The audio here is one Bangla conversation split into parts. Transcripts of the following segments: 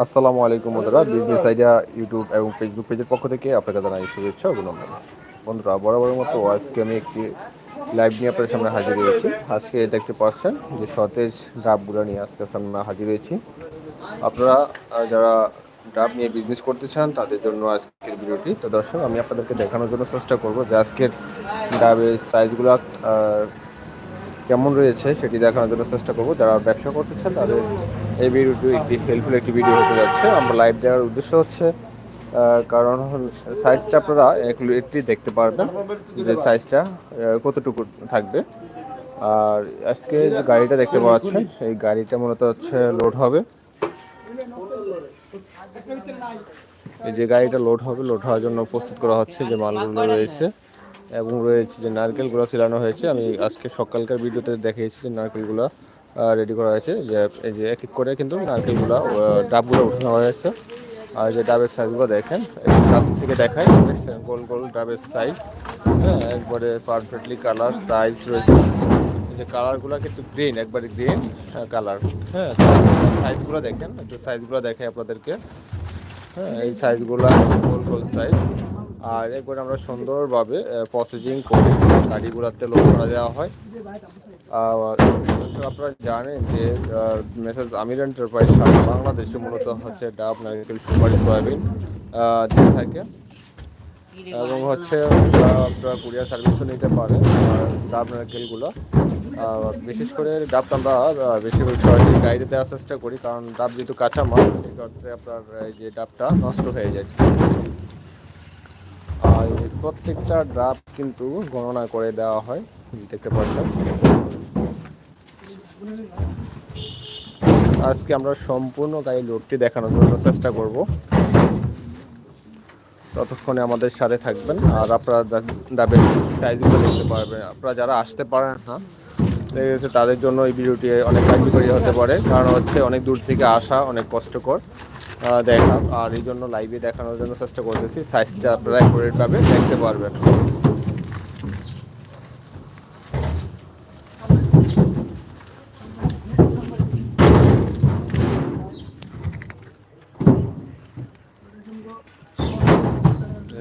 আসসালামু আলাইকুম বন্ধুরা বিজনেস আইডিয়া ইউটিউব এবং ফেসবুক পেজের পক্ষ থেকে আপনাকে জানাই শুভেচ্ছা অভিনন্দন। বন্ধুরা, বরাবরের মতো আজকে আমি একটি লাইভ নিয়ে আপনাদের সামনে হাজির হয়েছি। আজকে দেখতে পাচ্ছেন যে সতেজ ডাবগুলো নিয়ে আজকে সামনে হাজির হয়েছি। আপনারা যারা ডাব নিয়ে বিজনেস করতে চান, তাদের জন্য আজকের ভিডিওটি। তো দর্শক, আমি আপনাদেরকে দেখানোর জন্য চেষ্টা করব যে আজকের ডাবের সাইজগুলো কেমন রয়েছে, সেটি দেখানোর জন্য চেষ্টা করব। যারা ব্যবসা করতে চান, তাদের এই ভিডিওটি একটি হেল্পফুল একটি ভিডিও হতে যাচ্ছে। আমরা লাইভ দেওয়ার উদ্দেশ্য হচ্ছে কারণ সাইজটা আপনারা একটু- দেখতে পারবেন যে সাইজটা কতটুকু থাকবে। আর আজকে যে গাড়িটা দেখতে পাচ্ছেন, এই গাড়িটা মূলত হচ্ছে লোড হবে। এই যে গাড়িটা লোড হবে লোড হওয়ার জন্য প্রস্তুত করা হচ্ছে যে মালগুলো রয়েছে এবং রয়েছে যে নারকেলগুলো ছিলানো হয়েছে। আমি আজকে সকালকার ভিডিওতে দেখিয়েছি যে নারকেলগুলো রেডি করা হয়েছে যে, এই যে এক এক করে কিন্তু নারকেলগুলো ডাবগুলো উঠানো হয়েছে আর যে ডাবের সাইজগুলো দেখেন কাছ থেকে দেখায় গোল গোল ডাবের সাইজ হ্যাঁ একবারে পারফেক্টলি কালার সাইজ রয়েছে। যে কালারগুলো কিন্তু গ্রিন একবারে গ্রিন কালার হ্যাঁ সাইজগুলো দেখেন, একটু সাইজগুলো দেখাই আপনাদেরকে। হ্যাঁ এই সাইজগুলো গোল গোল সাইজ আর একবার আমরা সুন্দরভাবে প্রসেসিং করে গাড়িগুলোতে লোড করা দেওয়া হয়। আপনারা জানেন যে মেসেজ আমির এন্টারপ্রাইজ সারা বাংলাদেশে মূলত হচ্ছে ডাব, নারকেল, সুপারি, সয়াবিন দিয়ে থাকে। এবং হচ্ছে আপনারা কুরিয়ার সার্ভিসও নিতে পারেন ডাব, নারকেলগুলো। বিশেষ করে ডাবটা আমরা বেশিরভাগ সরাসরি গাড়িতে দেওয়ার চেষ্টা করি, কারণ ডাব যেহেতু কাঁচা মাল ক্ষেত্রে আপনার এই যে ডাবটা নষ্ট হয়ে যায়। আর প্রত্যেকটা ডাব কিন্তু গণনা করে দেওয়া হয়, দেখতে পাচ্ছেন। আজকে আমরা সম্পূর্ণ গাড়ি লোডটি দেখানোর জন্য চেষ্টা করব। ততক্ষণে আমাদের সাথে থাকবেন। আর আপনারা ডাবের সাইজগুলো দেখতে পারবেন। আপনারা যারা আসতে পারেন না গেছে তাদের জন্য এই ভিডিওটি অনেক কার্যকরী হতে পারে। কারণ হচ্ছে অনেক দূর থেকে আসা অনেক কষ্টকর। দেখা, আর এই জন্য লাইভে দেখানোর জন্য চেষ্টা করতেছি। সাইজটা আপনারা অ্যাকুরেটভাবে দেখতে পারবেন।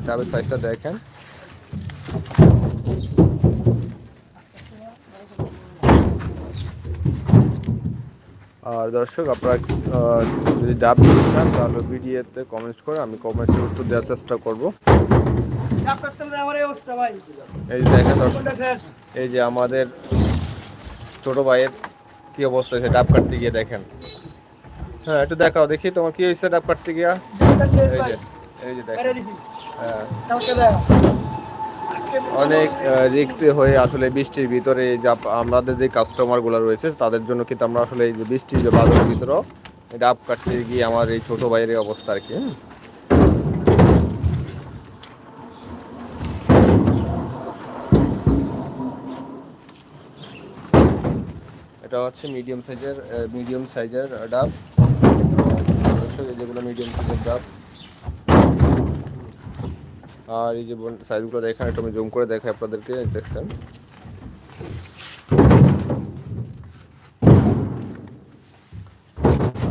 ডাবের সাইজটা দেখেন। আর দর্শক, আপনারা যদি ডাব নিতে চান, তাহলে ভিডিওতে কমেন্ট করে আমি কমেন্টে উত্তর দেওয়ার চেষ্টা করব। এই দেখেন এই যে আমাদের ছোট ভাইয়ের কি অবস্থা হয়েছে ডাব কাটতে গিয়ে দেখেন। হ্যাঁ একটু দেখাও দেখি তোমার কি হয়েছে ডাব কাটতে গিয়া। এই যে এই যে দেখেন। অনেক রিক্সি হয়ে আসলে বৃষ্টির ভিতরে এই আমাদের যে কাস্টমারগুলো রয়েছে, তাদের জন্য কিন্তু আমরা আসলে এই যে বৃষ্টির যে বাজারের ভিতরেও ডাব কাটতে গিয়ে আমার এই ছোট ভাইয়ের অবস্থা আর কি এটা হচ্ছে মিডিয়াম সাইজের মিডিয়াম সাইজের ডাব যেগুলো মিডিয়াম সাইজের ডাব আর এই যে সাইজগুলো দেখেন একটু আমি জুম করে দেখাই আপনাদেরকে দেখছেন?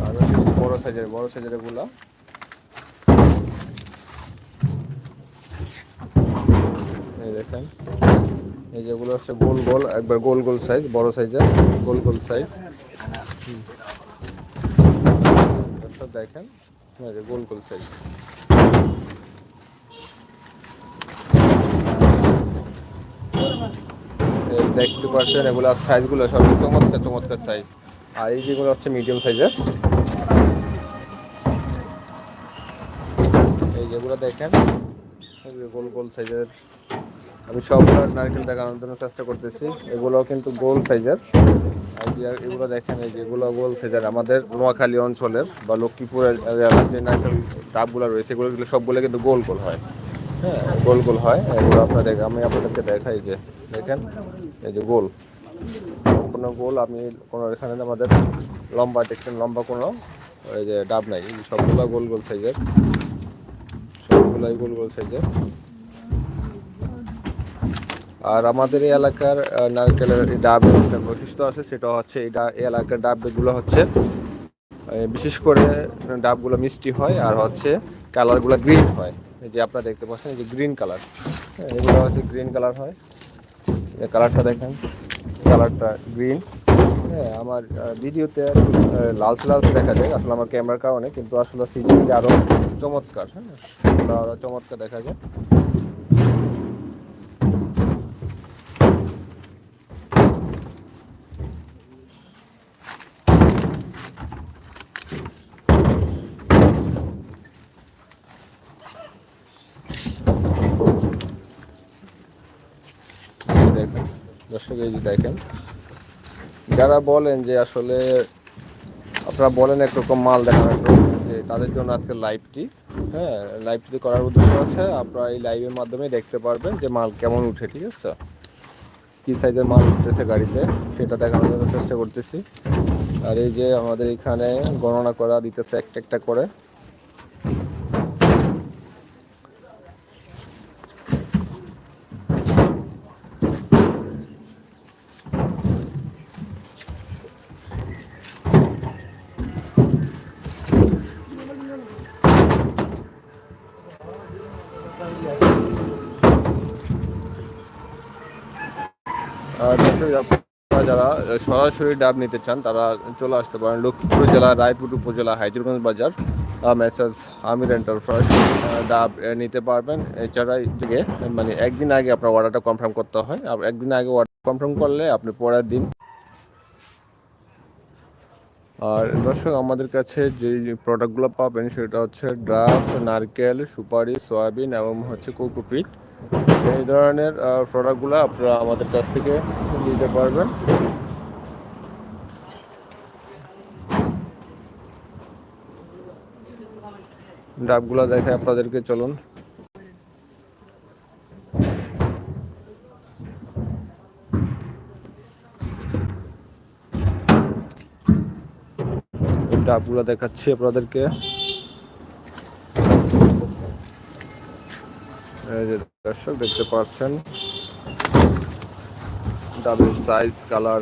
আর বড় সাইজের বড় সাইজের এগুলা। দেখেন। এই যেগুলো হচ্ছে গোল গোল, একবার গোল গোল সাইজ বড় সাইজের গোল গোল সাইজ দেখেন। এই যে গোল গোল সাইজ দেখতে পাচ্ছেন এগুলো সাইজগুলো সব চমৎকার চমৎকার সাইজ আর এই যেগুলো হচ্ছে মিডিয়াম সাইজের এই যেগুলো দেখেন গোল গোল সাইজের আমি সবগুলো নারকেল দেখানোর জন্য চেষ্টা করতেছি। এগুলো কিন্তু গোল সাইজের এগুলো দেখেন, এই যেগুলো গোল সাইজের আমাদের নোয়াখালী অঞ্চলের বা লক্ষ্মীপুরের যে নারকেল ডাবগুলো রয়েছে, এগুলো সবগুলো কিন্তু গোল গোল হয়। হ্যাঁ গোল গোল হয়। এগুলো আপনাদের, আমি আপনাদেরকে দেখাই যে, দেখেন, এই যে গোল। সম্পূর্ণ গোল, আমি কোনো এখানে আমাদের লম্বা দেখছেন, লম্বা কোনো, এই যে ডাব নাই। সবগুলো গোল গোল সাইজের। সবগুলাই গোল গোল সাইজের। আর আমাদের এই এলাকার নারকেলের ডাবের একটা বৈশিষ্ট্য আছে, সেটা হচ্ছে এই ডা- এলাকার ডাবগুলো হচ্ছে বিশেষ করে ডাবগুলো মিষ্টি হয়, আর হচ্ছে কালারগুলো গ্রিন হয়। এই যে আপনারা দেখতে পাচ্ছেন, এই যে গ্রিন কালার এগুলো হচ্ছে গ্রিন কালার হয়। কালারটা দেখেন কালারটা গ্রিন হ্যাঁ আমার ভিডিওতে লাল লাল দেখা যায়। আসলে আমার ক্যামেরার কারণে, কিন্তু আসলে ফিজিক্যালি আরও চমৎকার হ্যাঁ। চমৎকার দেখা যায় দেখেন দর্শক এই যে দেখেন যারা বলেন যে আসলে আপনারা বলেন একরকম মাল দেখানোর জন্য, যে তাদের জন্য আজকে লাইভটি হ্যাঁ লাইভটি করার উদ্দেশ্য আছে আপনারা এই লাইভের মাধ্যমে দেখতে পারবেন যে মাল কেমন উঠে ঠিক আছে? কী সাইজের মাল উঠতেছে গাড়িতে সেটা দেখানোর জন্য চেষ্টা করতেছি। আর এই যে আমাদের এখানে গণনা করা দিতেছে একটা একটা করে আর দর্শক আপনারা যারা সরাসরি ডাব নিতে চান, তারা চলে আসতে পারেন লক্ষ্মীপুর জেলা, রায়পুর উপজেলা হাইজুরগঞ্জ বাজার। মেসেজ আমির এন্টারপ্রাইজ ডাব নিতে পারবেন। এছাড়া থেকে মানে একদিন আগে আপনার অর্ডারটা কনফার্ম করতে হয়। আর একদিন আগে অর্ডার কনফার্ম করলে আপনি পরের দিন আর দর্শক, আমাদের কাছে যে প্রোডাক্টগুলো পাবেন, সেটা হচ্ছে ড্রাফট নারকেল, সুপারি, সয়াবিন এবং হচ্ছে কোকোপিট এই ধরনের প্রোডাক্টগুলো আপনারা আমাদের কাছ থেকে নিতে পারবেন। ডাবগুলো দেখে আপনাদেরকে চলুন। ডাবগুলো দেখাচ্ছি আপনাদেরকে। দর্শক দেখতে পাচ্ছেন? ডাবের সাইজ কালার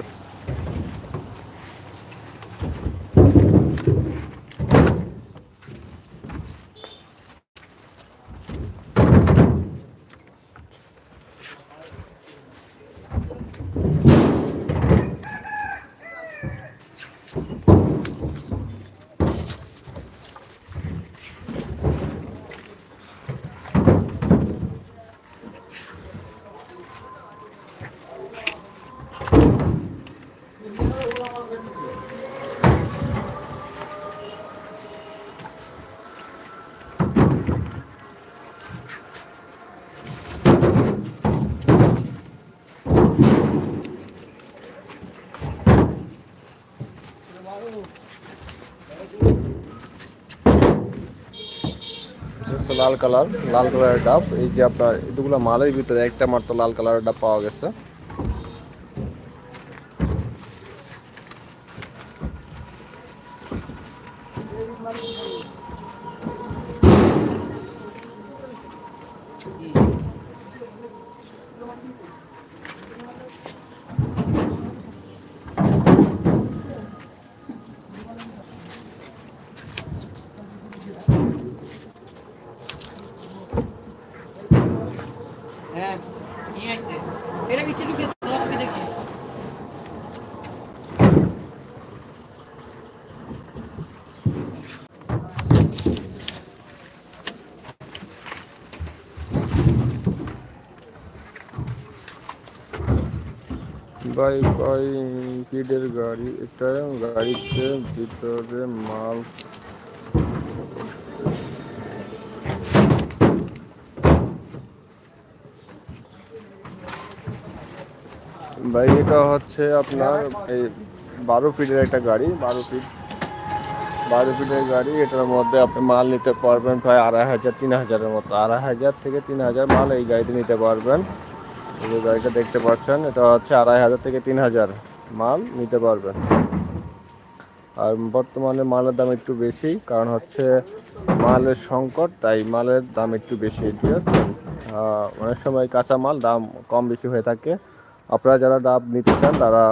এটা হচ্ছে লাল কালার, লাল কালারের ডাব। এই যে আপনার, এগুলো মালের ভিতরে একটা মাত্র লাল কালারের ডাব পাওয়া গেছে। বাই বাই কিডের গাড়ি? এটা গাড়িতে ভিতরে মাল ভাই, এটা হচ্ছে আপনার এই বারো ফিটের একটা গাড়ি, বারো ফিট। বারো ফিটের গাড়ি, এটার মধ্যে আপনি মাল নিতে পারবেন প্রায় আড়াই হাজার, তিন হাজারের মতো। আড়াই হাজার থেকে তিন হাজার মাল এই গাড়িতে নিতে পারবেন। এই যে গাড়িটা দেখতে পাচ্ছেন, এটা হচ্ছে আড়াই হাজার থেকে তিন হাজার মাল নিতে পারবেন আর বর্তমানে মালের দাম একটু বেশি, কারণ হচ্ছে মালের সংকট, তাই মালের দাম একটু বেশি, ঠিক আছে? অনেক সময় কাঁচা মাল দাম কম বেশি হয়ে থাকে। আপনারা যারা ডাব নিতে চান, তারা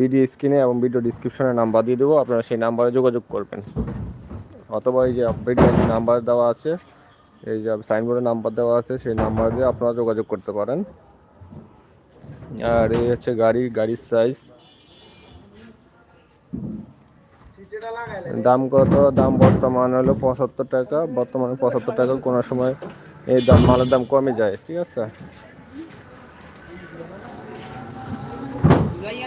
ভিডিও স্ক্রিনে এবং ভিডিও ডিসক্রিপশনে নাম্বার দিয়ে দেবো, আপনারা সেই নাম্বারে যোগাযোগ করবেন। অথবা এই যে আপডেট নাম্বার দেওয়া আছে এই যে সাইনবোর্ডে নাম্বার দেওয়া আছে, সেই নাম্বার দিয়ে আপনারা যোগাযোগ করতে পারেন। আর এই হচ্ছে গাড়ি, গাড়ির সাইজ দাম কত? দাম বর্তমান হলো পঁচাত্তর টাকা। বর্তমানে পঁচাত্তর টাকা কোনো সময় এই দাম, মালের দাম কমে যায়, ঠিক আছে? জুড়াইয়ে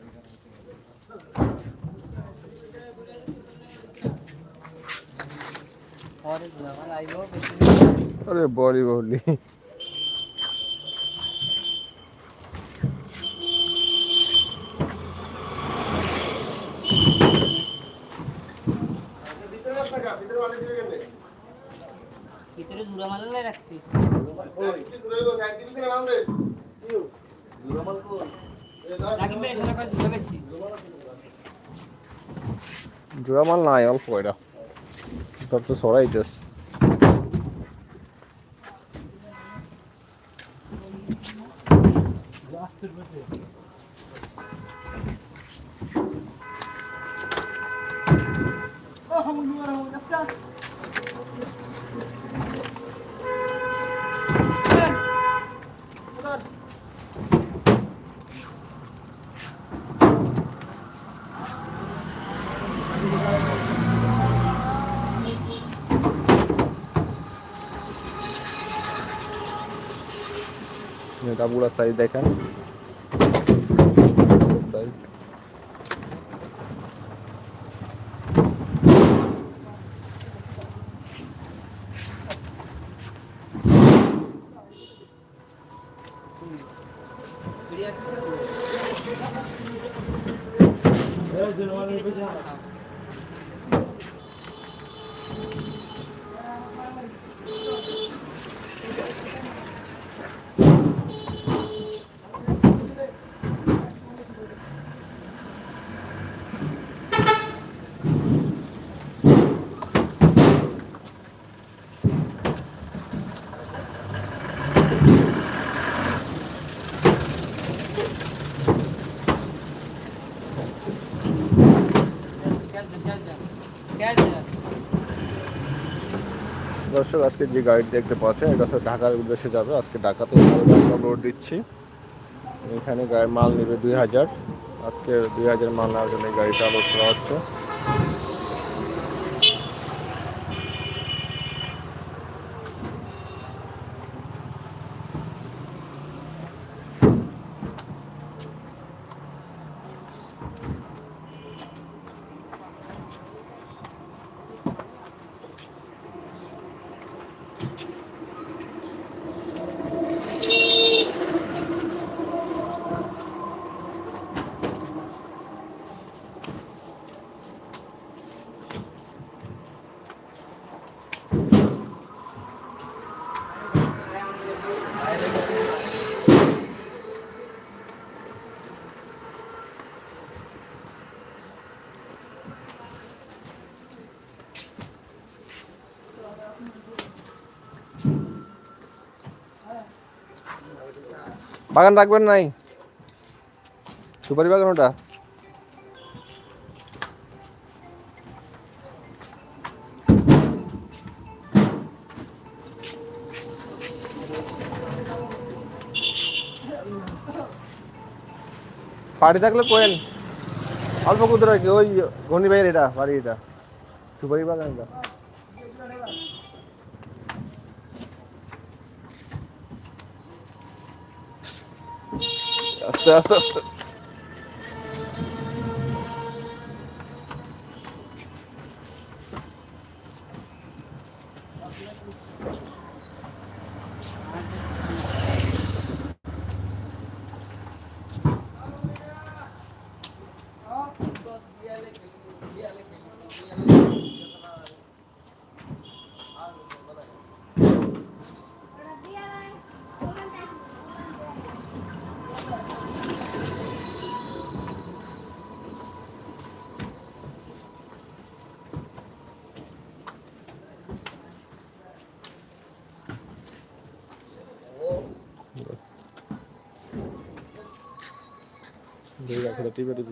আরে বলি বলি। ভিতরে জুড়া মারলে রাখছি। রাখবে জুড়া জোড়া মাল নাই অল্প এটা সব তো সরাইতেস এটা পুরো সাইজ দেখেন সাইজ এই জুড়াইবে হেপেছে চল চল চল চল দর্শক, আজকে যে গাড়ি দেখতে পাচ্ছেন, এটা হচ্ছে ঢাকার উদ্দেশ্যে যাবে। আজকে ঢাকাতে লোড দিচ্ছি। এখানে গাড়ির মাল নেবে দুই হাজার। আজকে দুই হাজার মাল নেওয়ার জন্য গাড়িটা লোড করা হচ্ছে। বাগান রাখবেন নাই? সুপারি বাগান ওটা? বাড়ি থাকলে কোয়েল। অল্প কুদরা কি ওই ঘনি ভাইয়ের এটা বাড়ি এটা। সুপারি বাগান এটা। আস্তে আস্তে আস্তে। দেখি রাখো টিপে টিপে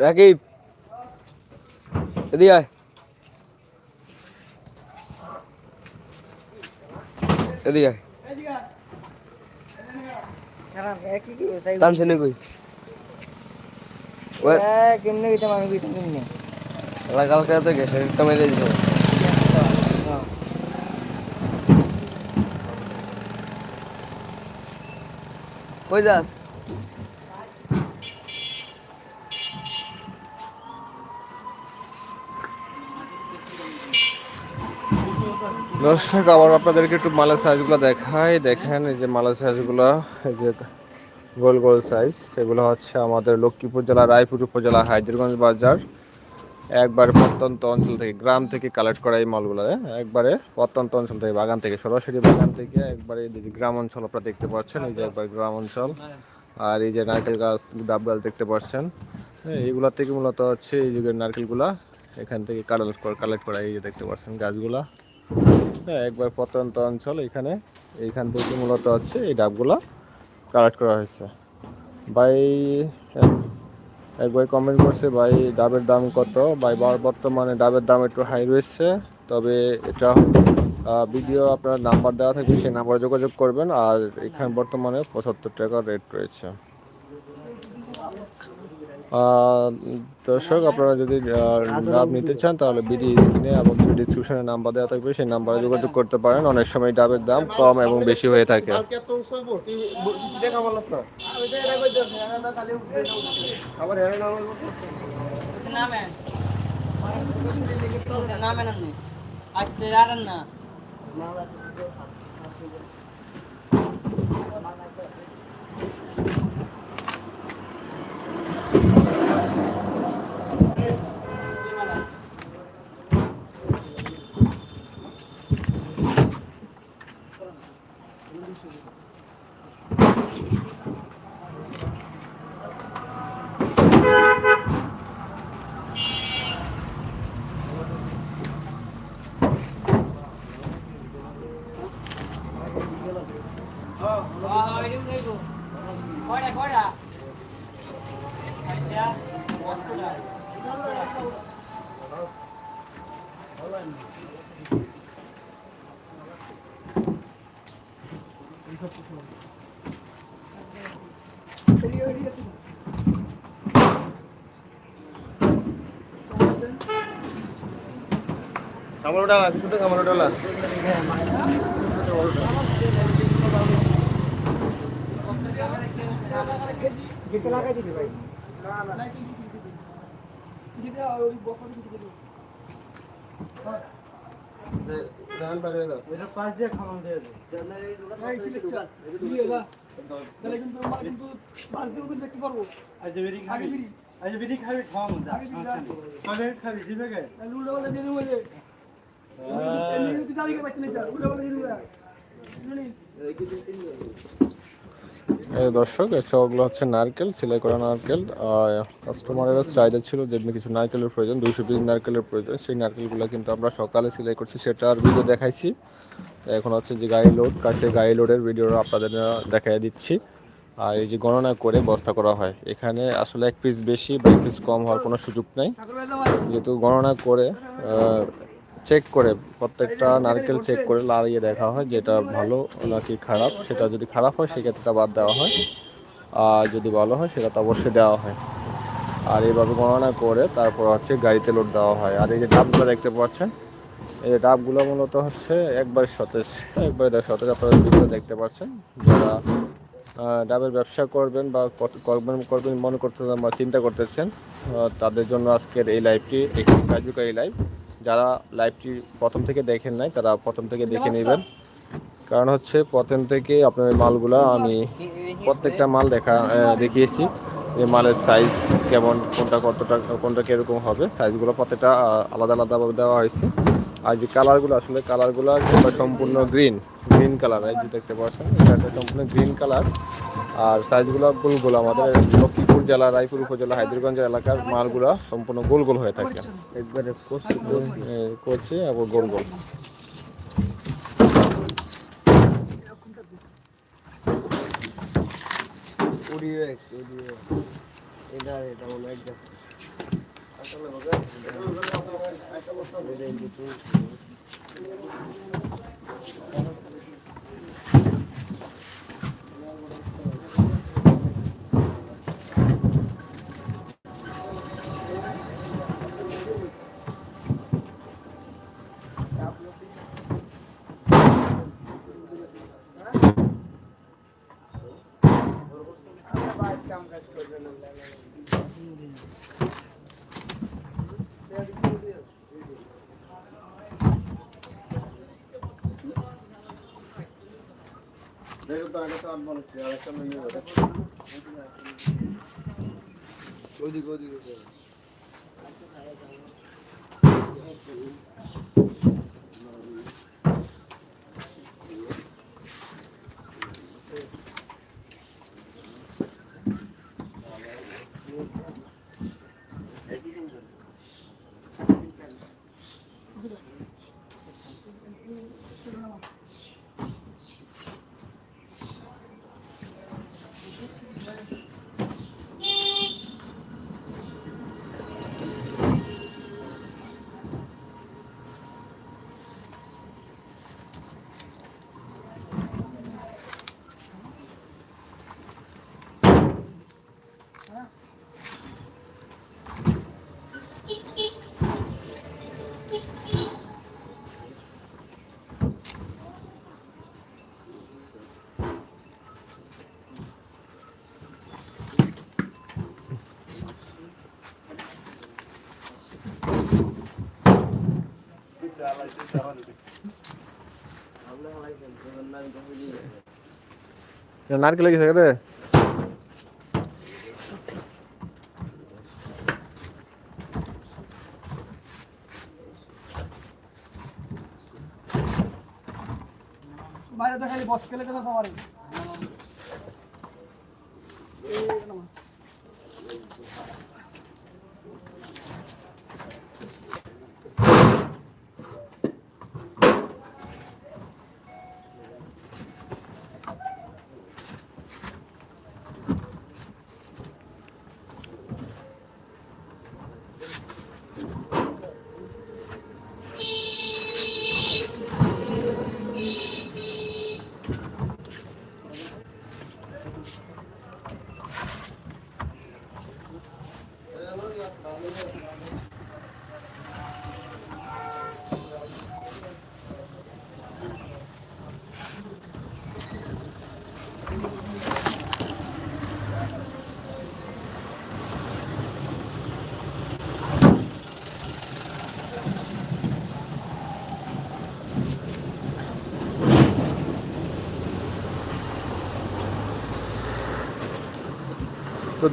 রাকিব এদিকে আয়। এদিকে আয়। আমি গেতাম কেমনে কালকে তো গেছে কই যাস? দর্শক, আবার আপনাদেরকে একটু মালের সাইজগুলো দেখাই। দেখেন এই যে মালের সাইজগুলো এই যে গোল গোল সাইজ এগুলো হচ্ছে আমাদের লক্ষ্মীপুর জেলা, রায়পুর উপজেলা হায়দ্রগঞ্জ বাজার। একবারে প্রত্যন্ত অঞ্চল থেকে, গ্রাম থেকে কালেক্ট করা এই মালগুলো হ্যাঁ? একবারে প্রত্যন্ত অঞ্চল থেকে, বাগান থেকে, সরাসরি বাগান থেকে একবারে এদিকে গ্রাম অঞ্চল আপনারা দেখতে পাচ্ছেন, এই যে একবার গ্রাম অঞ্চল। আর এই যে নারকেল গাছ, ডাব গাছ দেখতে পাচ্ছেন। হ্যাঁ এইগুলা থেকে মূলত হচ্ছে এই যুগের নারকেলগুলা এখান থেকে কালেক্ট করা কালেক্ট করা এই যে দেখতে পাচ্ছেন গাছগুলা। হ্যাঁ একবার প্রত্যন্ত অঞ্চল এখানে। এইখান থেকে মূলত হচ্ছে এই ডাবগুলো কালেক্ট করা হয়েছে। ভাই এক ভাই কমেন্ট করছে, ভাই, ডাবের দাম কত? ভাই বার- বর্তমানে ডাবের দাম একটু হাই রয়েছে, তবে এটা ভিডিও আপনার নাম্বার দেওয়া থাকবে, সেই নাম্বারে যোগাযোগ করবেন, আর এখানে বর্তমানে পঁচাত্তর টাকা রেট রয়েছে। দর্শক, আপনারা যদি ডাব নিতে চান, তাহলে বিডি স্ক্রিনে এবং ডিসক্রিপশনে নাম্বার দেওয়া থাকবে। সেই নাম্বারে যোগাযোগ করতে পারেন। অনেক সময় ডাবের দাম কম এবং বেশি হয়ে থাকে। না। কামড় ডালা কিছু তো কামড় ডালা যেতে লাগাই দিবি ভাই। এটা পাশ দিয়ে খাওয়া দিয়ে দে আজ বিড়ি খাবি আজ বিড়ি খাবি খাওয়া মজা কবে খাবি দিবে কে দর্শক এই চকগুলো হচ্ছে নারকেল, সেলাই করা নারকেল। কাস্টমারের চাহিদা ছিল যেমনি কিছু নারকেলের প্রয়োজন, দুইশো পিস নারকেলের প্রয়োজন। সেই নারকেলগুলো কিন্তু আমরা সকালে সেলাই করছি সেটার ভিডিও দেখাইছি। এখন হচ্ছে যে গাড়ি লোড কাছে গাড়ি লোডের ভিডিও আপনাদের দেখাই দিচ্ছি। আর এই যে গণনা করে বস্তা করা হয়, এখানে আসলে এক পিস বেশি বা এক পিস কম হওয়ার কোনো সুযোগ নেই। যেহেতু গণনা করে চেক করে, প্রত্যেকটা নারকেল চেক করে লাড়িয়ে দেখা হয় যেটা ভালো নাকি খারাপ। সেটা যদি খারাপ হয়, সেক্ষেত্রে বাদ দেওয়া হয়। আর যদি ভালো হয়, সেটা তো অবশ্যই দেওয়া হয়। আর এইভাবে গণনা করে তারপর হচ্ছে গাড়িতে লোড দেওয়া হয়। আর এই যে ডাবগুলো দেখতে পাচ্ছেন, এই যে ডাবগুলো মূলত হচ্ছে একবার সতেজ, একবারে সতেজ আপনারা ভিডিও দেখতে পাচ্ছেন। যারা ডাবের ব্যবসা করবেন বা করবেন করবেন মনে করতেছেন বা চিন্তা করতেছেন তাদের জন্য আজকের এই লাইভটি একটি কার্যকারী লাইভ যারা লাইভটি প্রথম থেকে দেখেন নাই তারা প্রথম থেকে দেখে নেবেন। কারণ হচ্ছে প্রথম থেকে আপনার মালগুলা আমি প্রত্যেকটা মাল দেখা দেখিয়েছি যে মালের সাইজ কেমন কোনটা কতটা কোনটা কীরকম হবে। সাইজগুলো প্রত্যেকটা আলাদা আলাদাভাবে দেওয়া হয়েছে। আর যে কালারগুলো আসলে কালারগুলো সম্পূর্ণ গ্রিন গ্রিন কালার এই যে দেখতে পাচ্ছেন এটা সম্পূর্ণ গ্রিন কালার আর সাইজগুলো গোল গোল আমাদের লক্ষ্মীপুর জেলা রায়পুর উপজেলা হায়দ্রগঞ্জ এলাকার মালগুলা সম্পূর্ণ গোল গোল হয়ে থাকে। একবারে কচি কচি এবং গোল গোল নারকেল গেছে রে বাইরে দেখালি বস কেলে কথা সবারই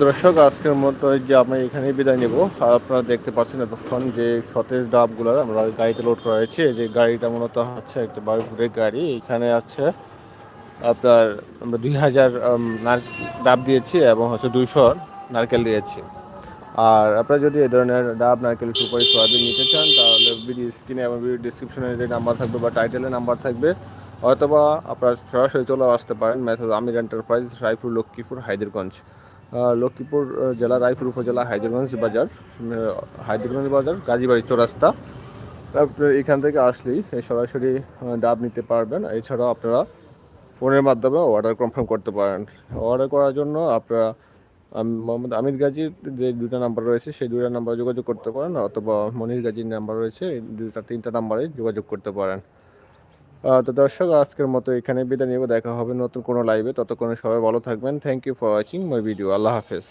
দর্শক, আজকের মতো যে আমরা এখানেই বিদায় নেব। আর আপনারা দেখতে পাচ্ছেন এতক্ষণ যে সতেজ ডাবগুলো আমরা গাড়িতে লোড করা হয়েছে। যে গাড়িটা মূলত হচ্ছে একটা বায়ুপুরের গাড়ি। এখানে আছে আপনার আমরা দুই হাজার ডাব দিয়েছি এবং হচ্ছে দুইশো নারকেল দিয়েছি। আর আপনারা যদি এই ধরনের ডাব, নারকেল, সুপারি, সোয়াবিন নিতে চান, তাহলে ভিডিও স্ক্রিনে এবং ভিডিও ডিসক্রিপশনে যে নাম্বার থাকবে বা টাইটেলে নাম্বার থাকবে, অথবা আপনারা সরাসরি চলে আসতে পারেন। মেথড আমির এন্টারপ্রাইজ রায়পুর, লক্ষ্মীপুর হায়দ্রগঞ্জ লক্ষ্মীপুর জেলা, রায়পুর উপজেলা হায়দ্রগঞ্জ বাজার হায়দ্রগঞ্জ বাজার, গাজীবাড়ি চৌরাস্তা। তারপরে এখান থেকে আসলেই সরাসরি ডাব নিতে পারবেন। এছাড়াও আপনারা ফোনের মাধ্যমে অর্ডার কনফার্ম করতে পারেন। অর্ডার করার জন্য আপনারা মোহাম্মদ আমির গাজীর যে দুটা নাম্বার রয়েছে, সেই দুটা নাম্বারে যোগাযোগ করতে পারেন, অথবা মনির গাজীর নাম্বার রয়েছে, এই দুটা তিনটা নাম্বারে যোগাযোগ করতে পারেন। তো দর্শক, আজকের মতো এখানে বিদায় নিব। দেখা হবে নতুন কোনো লাইভে ততক্ষণে সবাই ভালো থাকবেন। Thank you for watching my video আল্লাহ হাফেজ।